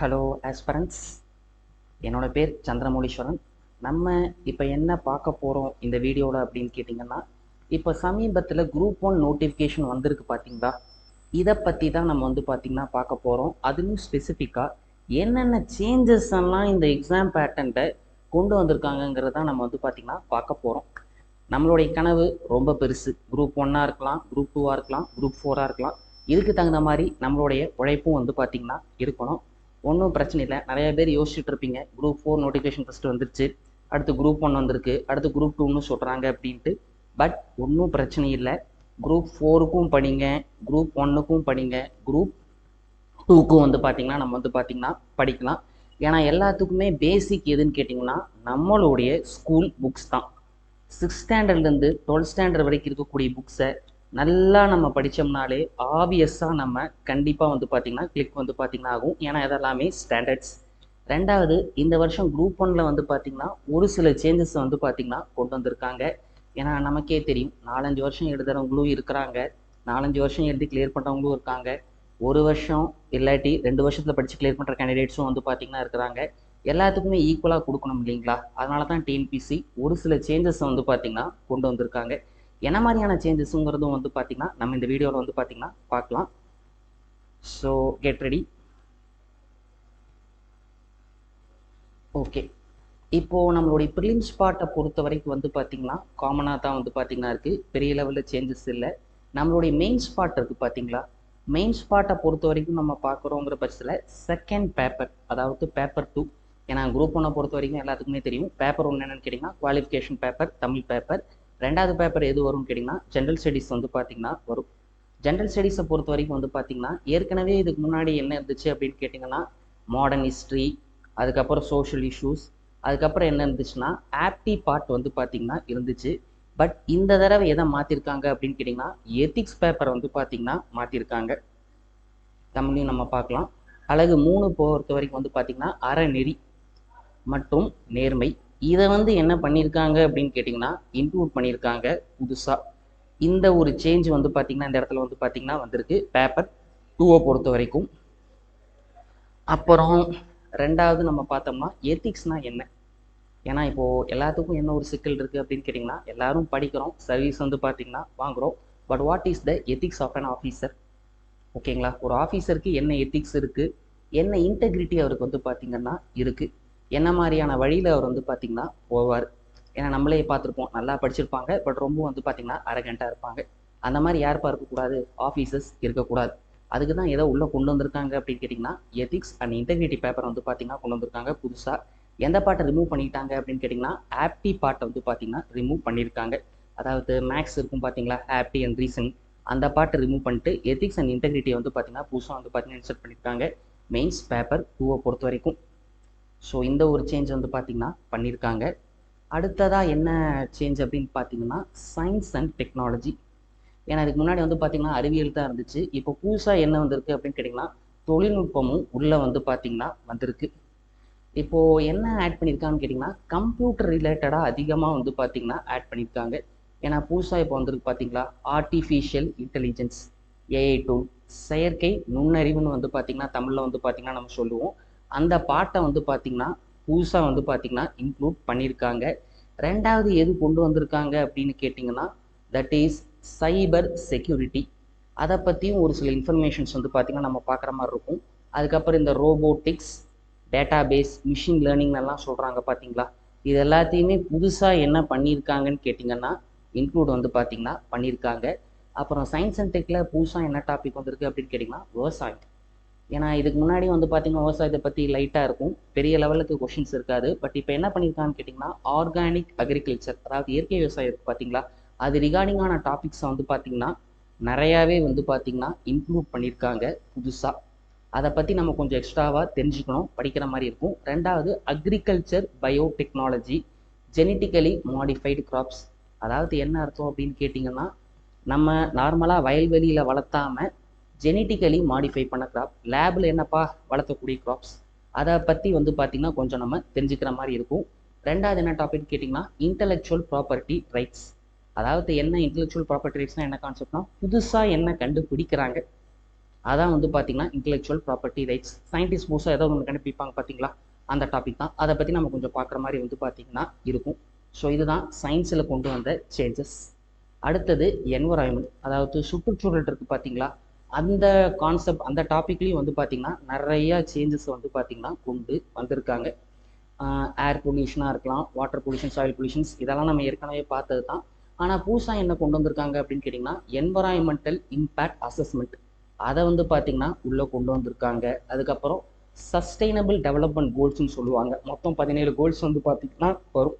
Hello ஆஸ்பரன்ஸ் என்னோட பேர் சந்திரமௌலீஸ்வரன். நம்ம இப்போ என்ன பார்க்க போகிறோம் இந்த வீடியோவில் அப்படின்னு கேட்டிங்கன்னா இப்போ சமீபத்தில் குரூப் ஒன் நோட்டிஃபிகேஷன் வந்திருக்கு பார்த்தீங்களா இதை பற்றி தான் நம்ம வந்து பார்த்திங்கன்னா பார்க்க போகிறோம் அதுவும் ஸ்பெசிஃபிக்காக என்னென்ன சேஞ்சஸ் எல்லாம் இந்த எக்ஸாம் பேட்டன்ட்டை கொண்டு வந்திருக்காங்கங்கிறத நம்ம வந்து பார்த்திங்கன்னா பார்க்க போகிறோம் நம்மளுடைய கனவு ரொம்ப பெருசு. குரூப் ஒன்னாக இருக்கலாம் குரூப் டூவாக இருக்கலாம் குரூப் ஃபோராக இருக்கலாம். இதுக்கு தகுந்த மாதிரி நம்மளுடைய உழைப்பும் வந்து பார்த்திங்கன்னா இருக்கணும். ஒன்றும் பிரச்சனை இல்லை. நிறைய பேர் யோசிச்சுட்டு இருப்பீங்க. குரூப் ஃபோர் நோட்டிஃபிகேஷன் ஃபஸ்ட்டு வந்துருச்சு. அடுத்து குரூப் ஒன் வந்திருக்கு. அடுத்து குரூப் டூன்னு சொல்கிறாங்க அப்படின்ட்டு. பட் ஒன்றும் பிரச்சனை இல்லை. குரூப் ஃபோருக்கும் படிங்க. குரூப் ஒன்னுக்கும் படிங்க. குரூப் டூக்கும் வந்து பார்த்திங்கன்னா நம்ம வந்து பார்த்திங்கன்னா படிக்கலாம். ஏன்னா எல்லாத்துக்குமே பேசிக் எதுன்னு கேட்டிங்கன்னா நம்மளுடைய ஸ்கூல் புக்ஸ் தான். சிக்ஸ்த் ஸ்டாண்டர்ட்லேருந்து டுவெல்த் ஸ்டாண்டர்ட் வரைக்கும் இருக்கக்கூடிய புக்ஸை நல்லா நம்ம படித்தோம்னாலே ஆப்வியஸாக நம்ம கண்டிப்பாக வந்து பார்த்திங்கன்னா கிளிக் வந்து பார்த்திங்கன்னா ஆகும். ஏன்னா இதெல்லாமே ஸ்டாண்டர்ட்ஸ் ரெண்டாவது இந்த வருஷம் குரூப் ஒன்ல வந்து பார்த்திங்கன்னா ஒரு சில சேஞ்சஸ் வந்து பார்த்திங்கன்னா கொண்டு வந்திருக்காங்க. ஏன்னா நமக்கே தெரியும். நாலஞ்சு வருஷம் எழுதுறவங்களும் இருக்கிறாங்க. நாலஞ்சு வருஷம் எழுதி கிளியர் பண்ணுறவங்களும் இருக்காங்க. ஒரு வருஷம் இல்லாட்டி ரெண்டு வருஷத்தில் படித்து கிளியர் பண்ணுற கேண்டிடேட்ஸும் வந்து பார்த்திங்கன்னா இருக்கிறாங்க. எல்லாத்துக்குமே ஈக்குவலாக கொடுக்கணும் இல்லைங்களா? அதனால தான் டிஎன்பிசி ஒரு சில சேஞ்சஸ் வந்து பார்த்திங்கன்னா கொண்டு வந்திருக்காங்க. என்ன மாதிரியான சேஞ்சஸுங்கிறதும் வந்து பார்த்திங்கன்னா நம்ம இந்த வீடியோவில் வந்து பார்த்திங்கன்னா பார்க்கலாம் ஸோ கெட் ரெடி ஓகே இப்போது நம்மளுடைய ப்ரிலிம்ஸ் பாட்டை பொறுத்த வரைக்கும் வந்து பார்த்திங்கன்னா காமனாக தான் வந்து பார்த்திங்கன்னா இருக்குது பெரிய லெவலில் சேஞ்சஸ் இல்லை. நம்மளுடைய மெயின் ஸ்பாட் இருக்குது பார்த்தீங்களா மெயின் ஸ்பாட்டை பொறுத்த வரைக்கும் நம்ம பார்க்குறோங்கிற பட்சத்தில் செகண்ட் பேப்பர் அதாவது பேப்பர் டூ ஏன்னா குரூப் ஒன்றை பொறுத்த வரைக்கும் எல்லாத்துக்குமே தெரியும். பேப்பர் ஒன்று என்னென்னு கேட்டிங்கன்னா குவாலிஃபிகேஷன் பேப்பர் தமிழ் பேப்பர் ரெண்டாவது பேப்பர் எது வரும்னு கேட்டிங்கன்னா ஜென்ரல் ஸ்டடீஸ் வந்து பார்த்திங்கன்னா வரும். ஜென்ரல் ஸ்டடீஸை பொறுத்த வரைக்கும் வந்து பார்த்திங்கன்னா ஏற்கனவே இதுக்கு முன்னாடி என்ன இருந்துச்சு அப்படின்னு கேட்டிங்கன்னா மாடர்ன் ஹிஸ்ட்ரி அதுக்கப்புறம் சோஷியல் இஷ்யூஸ் அதுக்கப்புறம் என்ன இருந்துச்சுன்னா ஆப்டி பார்ட் வந்து பார்த்திங்கன்னா இருந்துச்சு. பட் இந்த தடவை எதை மாற்றிருக்காங்க அப்படின்னு கேட்டிங்கன்னா எத்திக்ஸ் பேப்பரை வந்து பார்த்திங்கன்னா மாற்றிருக்காங்க தமிழையும் நம்ம பார்க்கலாம். அழகு மூணு பொறுத்த வரைக்கும் வந்து பார்த்தீங்கன்னா அறநெறி மற்றும் நேர்மை. இதை வந்து என்ன பண்ணியிருக்காங்க அப்படின்னு கேட்டிங்கன்னா இன்க்ளூட் பண்ணியிருக்காங்க புதுசாக இந்த ஒரு சேஞ்ச் வந்து பார்த்திங்கன்னா இந்த இடத்துல வந்து பார்த்திங்கன்னா வந்திருக்கு. பேப்பர் டூவை பொறுத்த வரைக்கும். அப்புறம் ரெண்டாவது நம்ம பார்த்தோம்னா எத்திக்ஸ்னால் என்ன? ஏன்னா இப்போது எல்லாத்துக்கும் என்ன ஒரு சிக்கல் இருக்குது அப்படின்னு கேட்டிங்கன்னா எல்லாரும் படிக்கிறோம் சர்வீஸ் வந்து பார்த்திங்கன்னா வாங்குகிறோம் but what is the ethics of an officer ஓகேங்களா ஒரு ஆஃபீஸருக்கு என்ன எத்திக்ஸ் இருக்குது என்ன இன்டெகிரிட்டி அவருக்கு வந்து பார்த்திங்கன்னா இருக்குது என்ன மாதிரியான வழியில் அவர் வந்து பார்த்திங்கன்னா போவார். ஏன்னா நம்மளே பார்த்துருப்போம் நல்லா படிச்சிருப்பாங்க பட் ரொம்ப வந்து பார்த்திங்கன்னா அரகண்ட்டாக இருப்பாங்க. அந்த மாதிரி யாருப்பா இருக்கக்கூடாது ஆஃபீஸஸ் இருக்கக்கூடாது. அதுக்கு தான் ஏதோ உள்ளே கொண்டு வந்திருக்காங்க அப்படின்னு கேட்டிங்கன்னா எதிக்ஸ் அண்ட் இன்டெகிரிட்டி பேப்பர் வந்து பார்த்திங்கன்னா கொண்டு வந்திருக்காங்க புதுசாக எந்த பாட்டை ரிமூவ் பண்ணிட்டாங்க அப்படின்னு கேட்டிங்கன்னா ஆப்டி பாட்டை வந்து பார்த்திங்கன்னா ரிமூவ் பண்ணியிருக்காங்க அதாவது மேக்ஸ் இருக்கும் பார்த்தீங்களா ஆப்டி அண்ட் ரீசன் அந்த பாட்டை ரிமூவ் பண்ணிட்டு எத்திக்ஸ் அண்ட் இன்டெகிரிட்டியை வந்து பார்த்தீங்கன்னா புதுசாக வந்து பார்த்திங்கன்னா இன்சர்ட் பண்ணியிருக்காங்க மெயின்ஸ் பேப்பர் டூவை பொறுத்த வரைக்கும். ஸோ இந்த ஒரு சேஞ்ச் வந்து பார்த்திங்கன்னா பண்ணியிருக்காங்க அடுத்ததாக என்ன சேஞ்ச் அப்படின்னு பார்த்தீங்கன்னா சயின்ஸ் அண்ட் டெக்னாலஜி ஏன்னா அதுக்கு முன்னாடி வந்து பார்த்திங்கன்னா அறிவியல் தான் இருந்துச்சு. இப்போ புதுசாக என்ன வந்திருக்கு அப்படின்னு கேட்டிங்கன்னா தொழில்நுட்பமும் உள்ளே வந்து பார்த்திங்கன்னா வந்திருக்கு. இப்போது என்ன ஆட் பண்ணியிருக்காங்கன்னு கேட்டிங்கன்னா கம்ப்யூட்டர் ரிலேட்டடாக அதிகமாக வந்து பார்த்திங்கன்னா ஆட் பண்ணியிருக்காங்க ஏன்னா புதுசாக இப்போ வந்திருக்கு பார்த்தீங்களா ஆர்டிஃபிஷியல் இன்டெலிஜென்ஸ் ஏஐ டூல் செயற்கை நுண்ணறிவுன்னு வந்து பார்த்திங்கன்னா தமிழில் வந்து பார்த்திங்கன்னா நம்ம சொல்லுவோம். அந்த பாட்டை வந்து பார்த்திங்கன்னா புதுசாக வந்து பார்த்திங்கன்னா இன்க்ளூட் பண்ணியிருக்காங்க ரெண்டாவது எது கொண்டு வந்திருக்காங்க அப்படின்னு கேட்டிங்கன்னா தட் இஸ் சைபர் செக்யூரிட்டி அதை பற்றியும் ஒரு சில இன்ஃபர்மேஷன்ஸ் வந்து பார்த்திங்கன்னா நம்ம பார்க்குற மாதிரி இருக்கும். அதுக்கப்புறம் இந்த robotics database machine learning எல்லாம் சொல்கிறாங்க பார்த்தீங்களா இது எல்லாத்தையுமே புதுசாக என்ன பண்ணியிருக்காங்கன்னு கேட்டிங்கன்னா இன்க்ளூட் வந்து பார்த்திங்கன்னா பண்ணியிருக்காங்க அப்புறம் சயின்ஸ் அண்ட் டெக்கில் புதுசாக என்ன டாபிக் வந்திருக்கு அப்படின்னு கேட்டிங்கன்னா விவசாயம். ஏன்னா இதுக்கு முன்னாடி வந்து பார்த்தீங்கன்னா விவசாயத்தை பற்றி லைட்டாக இருக்கும். பெரிய லெவலுக்கு கொஷின்ஸ் இருக்காது. பட் இப்போ என்ன பண்ணியிருக்காங்கன்னு கேட்டிங்கன்னா ஆர்கானிக் அக்ரிகல்ச்சர் அதாவது இயற்கை விவசாயம் இருக்குது பார்த்தீங்களா அது ரிகார்டிங்கான டாபிக்ஸை வந்து பார்த்திங்கன்னா நிறையாவே வந்து பார்த்திங்கன்னா இம்ப்ரூவ் பண்ணியிருக்காங்க புதுசாக அதை பற்றி நம்ம கொஞ்சம் எக்ஸ்ட்ராவாக தெரிஞ்சுக்கணும். படிக்கிற மாதிரி இருக்கும். ரெண்டாவது agriculture biotechnology genetically modified crops அதாவது என்ன அர்த்தம் அப்படின்னு கேட்டிங்கன்னா நம்ம நார்மலாக வயல்வெளியில் வளர்த்தாம ஜெனட்டிக்கலி மாடிஃபை பண்ண கிராப் லேபில் என்னப்பா வளர்த்தக்கூடிய கிராப்ஸ் அதை பற்றி வந்து பார்த்திங்கன்னா கொஞ்சம் நம்ம தெரிஞ்சுக்கிற மாதிரி இருக்கும். ரெண்டாவது என்ன டாபிக் கேட்டிங்கன்னா இன்டலெக்சுவல் ப்ராப்பர்ட்டி ரைட்ஸ் அதாவது என்ன இன்டலெக்சுவல் ப்ராப்பர்ட்டி ரைட்ஸ்னால் என்ன கான்செப்ட்னா புதுசாக என்ன கண்டுபிடிக்கிறாங்க. அதான் வந்து பார்த்தீங்கன்னா இன்டலெக்சுவல் ப்ராப்பர்ட்டி ரைட்ஸ் சயின்டிஸ்ட் புதுசாக ஏதாவது ஒன்று கண்டுபிடிப்பாங்க பார்த்தீங்களா அந்த டாபிக் தான். அதை பற்றி நம்ம கொஞ்சம் பார்க்குற மாதிரி வந்து பார்த்தீங்கன்னா இருக்கும். ஸோ இதுதான் சயின்ஸில் கொண்டு வந்த சேஞ்சஸ் அடுத்தது என்வரான்மெண்ட் அதாவது சுற்றுச்சூழல் இருக்குது பார்த்தீங்களா அந்த கான்செப்ட் அந்த டாப்பிக்லேயும் வந்து பார்த்தீங்கன்னா நிறைய சேஞ்சஸ் வந்து பார்த்தீங்கன்னா கொண்டு வந்திருக்காங்க. ஏர் பொல்யூஷனாக இருக்கலாம் வாட்டர் பொல்யூஷன் சாயில் பொல்யூஷன்ஸ் இதெல்லாம் நம்ம ஏற்கனவே பார்த்தது தான் ஆனால் புதுசாக என்ன கொண்டு வந்திருக்காங்க அப்படின்னு கேட்டிங்கன்னா என்வரான்மெண்டல் இம்பேக்ட் அசஸ்மெண்ட் அதை வந்து பார்த்தீங்கன்னா உள்ளே கொண்டு வந்திருக்காங்க. அதுக்கப்புறம் சஸ்டைனபிள் டெவலப்மெண்ட் கோல்ஸ்னு சொல்லுவாங்க. மொத்தம் பதினேழு கோல்ஸ் வந்து பார்த்திங்கன்னா வரும்.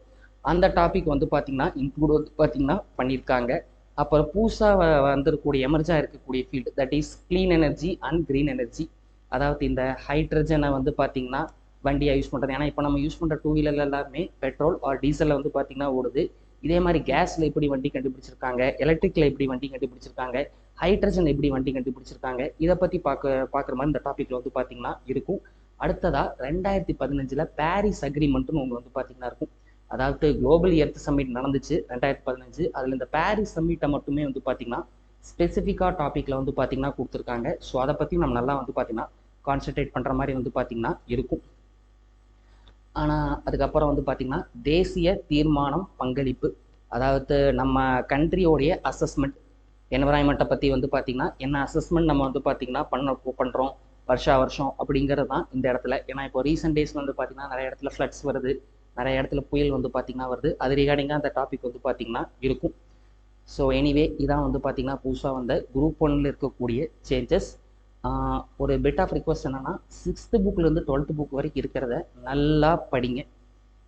அந்த டாபிக் வந்து பார்த்திங்கன்னா இன்க்ளூட் வந்து பார்த்திங்கன்னா பண்ணியிருக்காங்க. அப்புறம் புதுசாக வந்துருக்கூடிய எமர்ஜாக இருக்கக்கூடிய field that is clean energy and green energy அதாவது இந்த ஹைட்ரஜனை வந்து பார்த்திங்கன்னா வண்டியாக யூஸ் பண்ணுறது ஏன்னா இப்போ நம்ம யூஸ் பண்ணுற டூ வீலர் எல்லாமே பெட்ரோல் ஆர் டீசலில் வந்து பார்த்திங்கன்னா ஓடுது. இதே மாதிரி கேஸில் எப்படி வண்டி கண்டுபிடிச்சிருக்காங்க? எலக்ட்ரிக்கில் எப்படி வண்டி கண்டுபிடிச்சிருக்காங்க? ஹைட்ரஜன் எப்படி வண்டி கண்டுபிடிச்சிருக்காங்க? இதை பற்றி பார்க்க பார்க்குற மாதிரி இந்த டாப்பிக்கில் வந்து பார்த்திங்கன்னா இருக்கும். அடுத்ததாக ரெண்டாயிரத்தி பதினஞ்சில் பாரிஸ் அக்ரிமெண்ட்டுன்னு ஒன்று வந்து பார்த்திங்கன்னா இருக்கும். அதாவது குளோபல் எர்த் சம்மிட் நடந்துச்சு ரெண்டாயிரத்தி பதினஞ்சு. அதில் இந்த பாரிஸ் சம்மிட்டை மட்டுமே வந்து பார்த்தீங்கன்னா ஸ்பெசிஃபிக்காக டாப்பிக்கில் வந்து பார்த்தீங்கன்னா கொடுத்துருக்காங்க. ஸோ அதை பற்றி நம்ம நல்லா வந்து பார்த்தீங்கன்னா கான்சென்ட்ரேட் பண்ணுற மாதிரி வந்து பார்த்தீங்கன்னா இருக்கும். ஆனால் அதுக்கப்புறம் வந்து பார்த்தீங்கன்னா தேசிய தீர்மானம் பங்களிப்பு. அதாவது நம்ம கண்ட்ரியோடைய அசஸ்மெண்ட் என்வரான்மெண்ட்டை பற்றி வந்து பார்த்திங்கன்னா என்ன அசஸ்மெண்ட் நம்ம வந்து பார்த்திங்கன்னா பண்ண பண்ணுறோம் வருஷா வருஷம் அப்படிங்கிறது தான் இந்த இடத்துல. ஏன்னா இப்போ ரீசெண்ட் டேஸில் வந்து பார்த்திங்கன்னா நிறைய இடத்துல ஃப்ளட்ஸ் வருது. நிறைய இடத்துல புயல் வந்து பார்த்திங்கன்னா வருது. அது ரிகார்டிங்காக அந்த டாபிக் வந்து பார்த்திங்கன்னா இருக்கும். ஸோ எனிவே இதான் வந்து பார்த்திங்கன்னா புதுசாக வந்த குரூப் ஒன்னில் இருக்கக்கூடிய சேஞ்சஸ் ஒரு பெட் ஆஃப் ரிக்வஸ்ட் என்னென்னா சிக்ஸ்த்து புக்லேருந்து டுவெல்த்து புக் வரைக்கும் இருக்கிறத நல்லா படிங்க.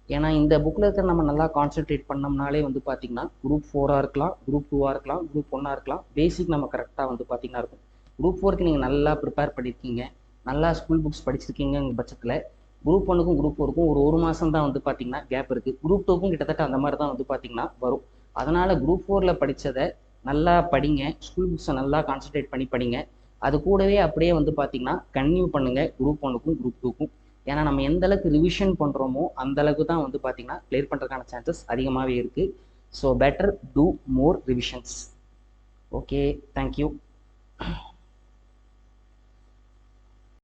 ஏன்னா இந்த புக்கில் இருக்கிற நம்ம நல்லா கான்சென்ட்ரேட் பண்ணோம்னாலே வந்து பார்த்திங்கன்னா குரூப் ஃபோராக இருக்கலாம் குரூப் டூவாக இருக்கலாம் குரூப் ஒன்னாக இருக்கலாம். பேசிக் நம்ம கரெக்டாக வந்து பார்த்திங்கன்னா இருக்கும். குரூப் ஃபோருக்கு நீங்கள் நல்லா ப்ரிப்பேர் பண்ணியிருக்கீங்க நல்லா ஸ்கூல் புக்ஸ் படிச்சிருக்கீங்க பட்சத்தில் குரூப் ஒன்றுக்கும் குரூப் ஃபோருக்கும் ஒரு ஒரு மாதம் தான் வந்து பார்த்திங்கன்னா கேப் இருக்குது குரூப் டூக்கும் கிட்டத்தட்ட அந்த மாதிரி தான் வந்து பார்த்திங்கன்னா வரும். அதனால் குரூப் ஃபோரில் படித்ததை நல்லா படிங்க. ஸ்கூல் புக்ஸை நல்லா கான்சென்ட்ரேட் பண்ணி படிங்க. அது கூடவே அப்படியே வந்து பார்த்திங்கன்னா கன்டினியூ பண்ணுங்கள் குரூப் ஒன்றுக்கும் குரூப் டூக்கும் ஏன்னா நம்ம எந்த அளவுக்கு ரிவிஷன் பண்ணுறோமோ அந்த அளவுக்கு தான் வந்து பார்த்திங்கன்னா கிளியர் பண்ணுறதுக்கான சான்சஸ் அதிகமாகவே இருக்குது so better do more revisions okay thank you